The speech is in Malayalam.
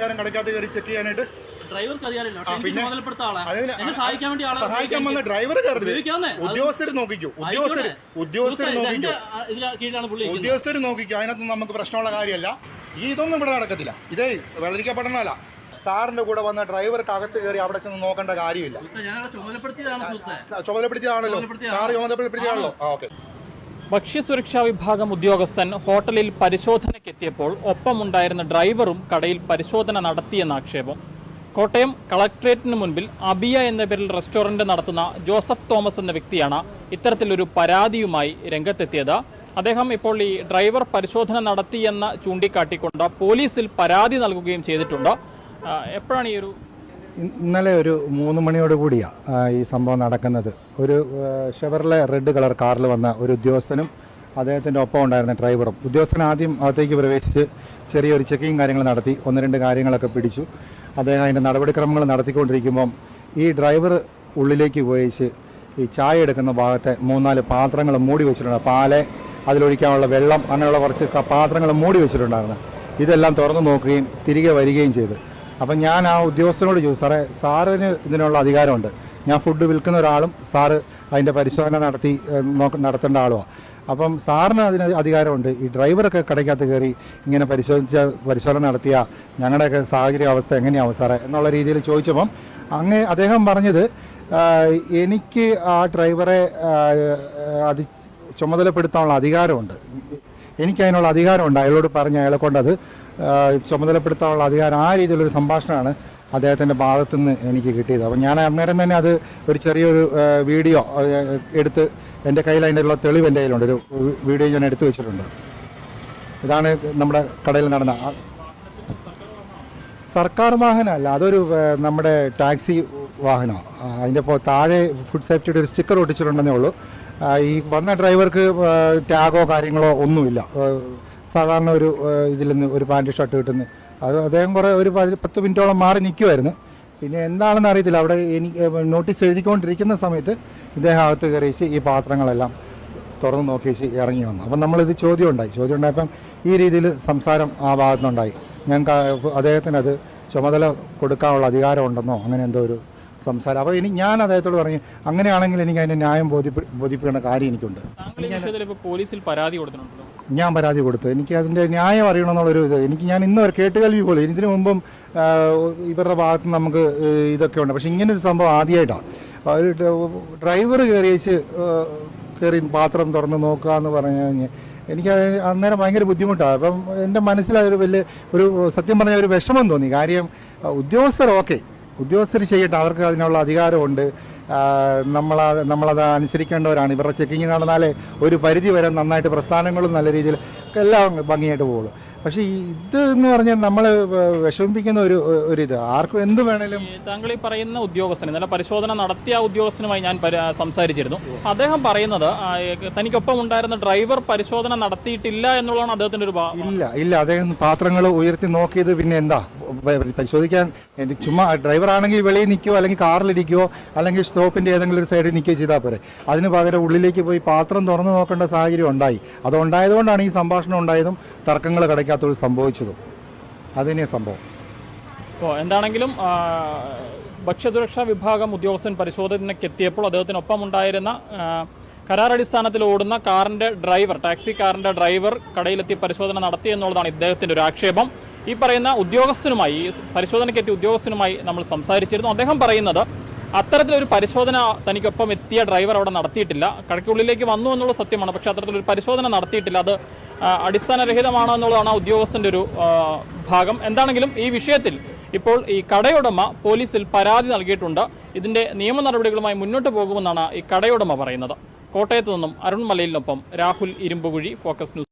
അധികാരം കടക്കാത്ത കയറി ചെക്ക് ചെയ്യാനായിട്ട്. സഹായിക്കാൻ വന്ന ഡ്രൈവർ കയറരുത്. ഉദ്യോഗസ്ഥർ നോക്കിക്കോ. ഉദ്യോഗസ്ഥർ. ഉദ്യോഗസ്ഥർ നോക്കിക്കോ. ഉദ്യോഗസ്ഥർ നോക്കിക്കോ. അതിനകത്ത് നമുക്ക് പ്രശ്നമുള്ള കാര്യമല്ല. ഈ ഇതൊന്നും ഇവിടെ നടക്കത്തില്ല. ഇതേ വെള്ളരിക്കപ്പെടണമല്ല സാറിന്റെ കൂടെ വന്ന ഡ്രൈവർക്ക് അകത്ത് കയറി അവിടെ ചെന്ന് നോക്കേണ്ട കാര്യമില്ല. ചുമതലപ്പെടുത്തിയതാണല്ലോ. സാർ ചുമതലപ്പെടുത്തിയതാണല്ലോ. ആ ഓക്കെ. ഭക്ഷ്യസുരക്ഷാ വിഭാഗം ഉദ്യോഗസ്ഥൻ ഹോട്ടലിൽ പരിശോധനയ്ക്കെത്തിയപ്പോൾ ഒപ്പമുണ്ടായിരുന്ന ഡ്രൈവറും കടയിൽ പരിശോധന നടത്തിയെന്ന ആക്ഷേപം. കോട്ടയം കളക്ട്രേറ്റിന് മുൻപിൽ അബിയ എന്ന പേരിൽ റെസ്റ്റോറന്റ് നടത്തുന്ന ജോസഫ് തോമസ് എന്ന വ്യക്തിയാണ് ഇത്തരത്തിലൊരു പരാതിയുമായി രംഗത്തെത്തിയത്. അദ്ദേഹം ഇപ്പോൾ ഈ ഡ്രൈവർ പരിശോധന നടത്തിയെന്ന് ചൂണ്ടിക്കാട്ടിക്കൊണ്ട് പോലീസിൽ പരാതി നൽകുകയും ചെയ്തിട്ടുണ്ട്. എപ്പോഴാണ് ഈ ഒരു ഇന്നലെ ഒരു മൂന്ന് മണിയോട് കൂടിയാണ് ഈ സംഭവം നടക്കുന്നത്. ഒരു ഷെവർലെ റെഡ് കളർ കാറിൽ വന്ന ഒരു ഉദ്യോഗസ്ഥനും അദ്ദേഹത്തിന്റെ ഒപ്പം ഉണ്ടായിരുന്ന ഡ്രൈവറും ഉദ്യോഗസ്ഥൻ ആദ്യം അകത്തേക്ക് പ്രവേശിച്ച് ചെറിയൊരു ചെക്കിങ് കാര്യങ്ങൾ നടത്തി. ഒന്ന് രണ്ട് കാര്യങ്ങളൊക്കെ പിടിച്ചു. അദ്ദേഹം അതിന്റെ നടപടിക്രമങ്ങൾ നടത്തിക്കൊണ്ടിരിക്കുമ്പം ഈ ഡ്രൈവർ ഉള്ളിലേക്ക് പോയിച്ച് ഈ ചായ എടുക്കുന്ന ഭാഗത്തെ മൂന്നാൽ പാത്രങ്ങൾ മൂടി വെച്ചിട്ടുണ്ട്. പാൽ അതിലൊഴിക്കാനുള്ള വെള്ളം അങ്ങനെയുള്ള കുറച്ച് പാത്രങ്ങൾ മൂടി വെച്ചിട്ടുണ്ടായിരുന്നു. ഇതെല്ലാം തുറന്നു നോക്കുകയും തിരികെ വരികയും ചെയ്തു. അപ്പം ഞാൻ ആ ഉദ്യോഗസ്ഥനോട് ചോദിച്ചു സാറേ സാറിന് ഇതിനുള്ള അധികാരമുണ്ട്. ഞാൻ ഫുഡ് വിൽക്കുന്ന ഒരാളും സാറ് അതിന്റെ പരിശോധന നടത്തി നോക്ക നടത്തേണ്ട ആളുമാണ് അപ്പം സാറിന് അതിന് അധികാരമുണ്ട്. ഈ ഡ്രൈവറൊക്കെ കടയ്ക്കകത്ത് കയറി ഇങ്ങനെ പരിശോധിച്ച പരിശോധന നടത്തിയ ഞങ്ങളുടെയൊക്കെ സാഹചര്യ അവസ്ഥ എങ്ങനെയാവും സാറേ? എന്നുള്ള രീതിയിൽ ചോദിച്ചപ്പം അങ്ങ് അദ്ദേഹം പറഞ്ഞത് എനിക്ക് ആ ഡ്രൈവറെ അത് ചുമതലപ്പെടുത്താനുള്ള അധികാരമുണ്ട്. എനിക്ക് അതിനുള്ള അധികാരമുണ്ട് അയാളോട് പറഞ്ഞ് അയാളെ കൊണ്ടത് ചുമതലപ്പെടുത്താനുള്ള അധികാരം ആ രീതിയിലൊരു സംഭാഷണമാണ് അദ്ദേഹത്തിന്റെ ഭാഗത്തു നിന്ന് എനിക്ക് കിട്ടിയത്. അപ്പം ഞാൻ അന്നേരം തന്നെ അത് ഒരു ചെറിയൊരു വീഡിയോ എടുത്ത് എന്റെ കയ്യിൽ അതിന്റെ തെളിവ് എന്റെ കയ്യിലുണ്ട്. ഒരു വീഡിയോ ഞാൻ എടുത്തു വെച്ചിട്ടുണ്ട്. ഇതാണ് നമ്മുടെ കടയിൽ നടന്ന സർക്കാർ വാഹനമല്ല അതൊരു നമ്മുടെ ടാക്സി വാഹനമാണ് അതിന്റെ ഇപ്പോൾ താഴെ ഫുഡ് സേഫ്റ്റിയുടെ ഒരു സ്റ്റിക്കർ ഒട്ടിച്ചിട്ടുണ്ടെന്നേ ഉള്ളൂ. ഈ വന്ന ഡ്രൈവർക്ക് ടാഗോ കാര്യങ്ങളോ ഒന്നുമില്ല. സാധാരണ ഒരു ഇതിൽ നിന്ന് ഒരു പാന്റ് ഷർട്ട് കിട്ടുന്നു അത് അദ്ദേഹം കുറേ ഒരു പതി- പത്ത് മിനിറ്റോളം മാറി നിൽക്കുമായിരുന്നു പിന്നെ എന്താണെന്ന് അറിയത്തില്ല. അവിടെ എനിക്ക് നോട്ടീസ് എഴുതിക്കൊണ്ടിരിക്കുന്ന സമയത്ത് ഇദ്ദേഹം അകത്ത് കയറിച്ച് ഈ പാത്രങ്ങളെല്ലാം തുറന്ന് നോക്കിച്ച് ഇറങ്ങി വന്നു. അപ്പം നമ്മളിത് ചോദ്യം ഉണ്ടായി ചോദ്യം ഉണ്ടായപ്പം ഈ രീതിയിൽ സംസാരം ആ ഭാഗത്തുനിന്നുണ്ടായി. ഞങ്ങൾക്ക് അദ്ദേഹത്തിന് അത് ചുമതല കൊടുക്കാനുള്ള അധികാരമുണ്ടെന്നോ അങ്ങനെ എന്തോ ഒരു സംസാരം. അപ്പോൾ ഇനി ഞാൻ അദ്ദേഹത്തോട് പറഞ്ഞു അങ്ങനെയാണെങ്കിൽ എനിക്ക് അതിന്റെ ന്യായം ബോധ്യപ്പെ ബോധ്യപ്പെടേണ്ട കാര്യം എനിക്കുണ്ട്. പോലീസിൽ പരാതി കൊടുത്തിട്ടുണ്ടല്ലോ. ഞാൻ പരാതി കൊടുത്തു. എനിക്ക് അതിന്റെ ന്യായം അറിയണമെന്നുള്ളൊരു ഇത്. എനിക്ക് ഞാൻ ഇന്ന് വരെ കേട്ടുകേൾവി പോലെ ഇതിനു മുമ്പും ഇവരുടെ ഭാഗത്ത് നിന്ന് നമുക്ക് ഇതൊക്കെ ഉണ്ട്. പക്ഷെ ഇങ്ങനൊരു സംഭവം ആദ്യമായിട്ടാണ്. ഒരു ഡ്രൈവർ കയറിയേച്ച് കയറി പാത്രം തുറന്ന് നോക്കുക എന്ന് പറഞ്ഞു കഴിഞ്ഞാൽ എനിക്ക് അത് അന്നേരം ഭയങ്കര ബുദ്ധിമുട്ടാണ്. അപ്പം എന്റെ മനസ്സിൽ അതൊരു വലിയ ഒരു സത്യം പറഞ്ഞ ഒരു വിഷമം തോന്നി. കാര്യം ഉദ്യോഗസ്ഥർ ഓക്കെ. ഉദ്യോഗസ്ഥർ ചെയ്യട്ടെ അവർക്ക് അതിനുള്ള അധികാരമുണ്ട്. നമ്മൾ നമ്മളത് അനുസരിക്കേണ്ടവരാണ്. ഇവരുടെ ചെക്കിങ് നടന്നാലേ ഒരു പരിധി വരെ നന്നായിട്ട് പ്രസ്ഥാനങ്ങളും നല്ല രീതിയിൽ എല്ലാം ഭംഗിയായിട്ട് പോകുള്ളൂ. പക്ഷേ ഈ ഇത് എന്ന് പറഞ്ഞാൽ നമ്മൾ വിഷമിപ്പിക്കുന്ന ഒരു ഒരു ഇത്. ആർക്കും എന്ത് വേണേലും താങ്കൾ ഈ പറയുന്ന ഉദ്യോഗസ്ഥൻ നല്ല പരിശോധന നടത്തിയ ഉദ്യോഗസ്ഥനുമായി ഞാൻ സംസാരിച്ചിരുന്നു. അദ്ദേഹം പറയുന്നത് തനിക്കൊപ്പം ഉണ്ടായിരുന്ന ഡ്രൈവർ പരിശോധന നടത്തിയിട്ടില്ല എന്നുള്ളതാണ് അദ്ദേഹത്തിന്റെ ഒരു ഭാഗം ഇല്ല ഇല്ല. അദ്ദേഹം പാത്രങ്ങൾ ഉയർത്തി നോക്കിയത് പിന്നെ എന്താ? പരിശോധിക്കാൻ എനിക്ക് ചുമ്മാ ഡ്രൈവർ ആണെങ്കിൽ വെളിയിൽ നിൽക്കുമോ അല്ലെങ്കിൽ കാറിലിരിക്കുമോ അല്ലെങ്കിൽ സ്റ്റോപ്പിന്റെ ഏതെങ്കിലും ഒരു സൈഡിൽ നിൽക്കുകയോ ചെയ്താൽ പോരെ. അതിന് പകരം ഉള്ളിലേക്ക് പോയി പാത്രം തുറന്നു നോക്കേണ്ട സാഹചര്യം ഉണ്ടായി. അതുണ്ടായതുകൊണ്ടാണ് ഈ സംഭാഷണം ഉണ്ടായതും തർക്കങ്ങൾ കിടക്കാത്തത് സംഭവിച്ചതും. അതിനെ സംഭവം. ഓ എന്താണെങ്കിലും ഭക്ഷ്യസുരക്ഷാ വിഭാഗം ഉദ്യോഗസ്ഥൻ പരിശോധനയ്ക്ക് എത്തിയപ്പോൾ അദ്ദേഹത്തിനൊപ്പം ഉണ്ടായിരുന്ന കരാറടിസ്ഥാനത്തിൽ ഓടുന്ന കാറിന്റെ ഡ്രൈവർ ടാക്സി കാറിന്റെ ഡ്രൈവർ കടയിലെത്തി പരിശോധന നടത്തി എന്നുള്ളതാണ് ഇദ്ദേഹത്തിന്റെ ഒരു ആക്ഷേപം. ഈ പറയുന്ന ഉദ്യോഗസ്ഥനുമായി പരിശോധനയ്ക്കെത്തിയ ഉദ്യോഗസ്ഥനുമായി നമ്മൾ സംസാരിച്ചിരുന്നു. അദ്ദേഹം പറയുന്നത് അത്തരത്തിലൊരു പരിശോധന തനിക്കൊപ്പം എത്തിയ ഡ്രൈവർ അവിടെ നടത്തിയിട്ടില്ല. കടയ്ക്കുള്ളിലേക്ക് വന്നു എന്നുള്ള സത്യമാണ്. പക്ഷേ അത്തരത്തിലൊരു പരിശോധന നടത്തിയിട്ടില്ല. അത് അടിസ്ഥാനരഹിതമാണ് എന്നുള്ളതാണ് ആ ഉദ്യോഗസ്ഥന്റെ ഒരു ഭാഗം. എന്താണെങ്കിലും ഈ വിഷയത്തിൽ ഇപ്പോൾ ഈ കടയുടമ പോലീസിൽ പരാതി നൽകിയിട്ടുണ്ട്. ഇതിന്റെ നിയമ നടപടികളുമായി മുന്നോട്ട് പോകുമെന്നാണ് ഈ കടയുടമ പറയുന്നത്. കോട്ടയത്തു നിന്നും അരുൺമലയിലിനൊപ്പം രാഹുൽ ഇരുമ്പുകുഴി ഫോക്കസ് ന്യൂസ്